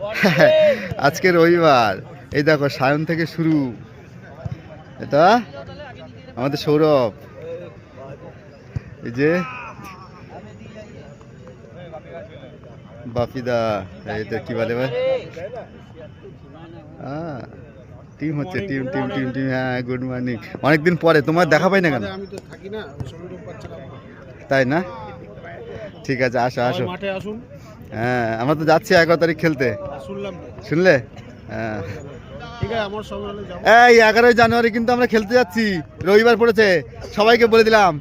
আজকে রবিবার। এই দেখো সায়ন থেকে শুরু। এটা আমাদের সৌরভ। এই যে বাপিদা এই তো কি বলে ভাই? টিম হচ্ছে টিম টিম টিম টিম হ্যাঁ গুড মর্নিং অনেকদিন পরে তোমার দেখা পাই না কেন? তাই না? ঠিক আছে আসো আসো। মাঠে আসুন। হ্যাঁ আমরা তো যাচ্ছি এগারো তারিখ খেলতে। শুনলাম শুনলে? হ্যাঁ। এই এগারোই জানুয়ারি কিন্তু আমরা খেলতে যাচ্ছি। রবিবার পড়েছে সবাইকে বলে দিলাম।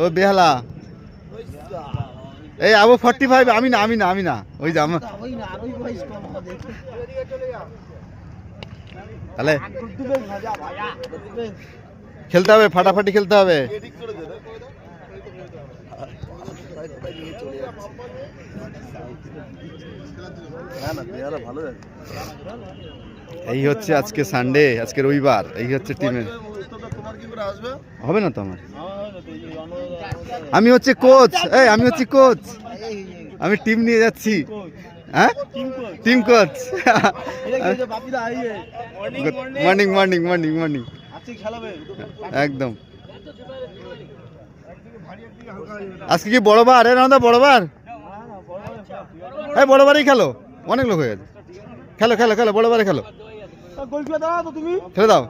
ও বেহালা। এই আবু ফর্টি ফাইভ আমি না আমি না আমি না। ওই যে আমার তাহলে খেলতে হবে ফাটাফাটি খেলতে হবে। এই হচ্ছে আজকে সানডে আজকে রবিবার এই হচ্ছে টিমের হবে না তো আমার? আমি হচ্ছে কোচ এই আমি হচ্ছে কোচ আমি টিম নিয়ে যাচ্ছি। হ্যাঁ? Team coach morning morning morning morning একদম। আজকে কি বড়বার বার? এ রান্দা বড় বার। হ্যাঁ বড় বারই খেলো। অনেক লোক হয়ে গেছে। খেলো খেলো খেলো বড় বারে খেলো। খেলে দাও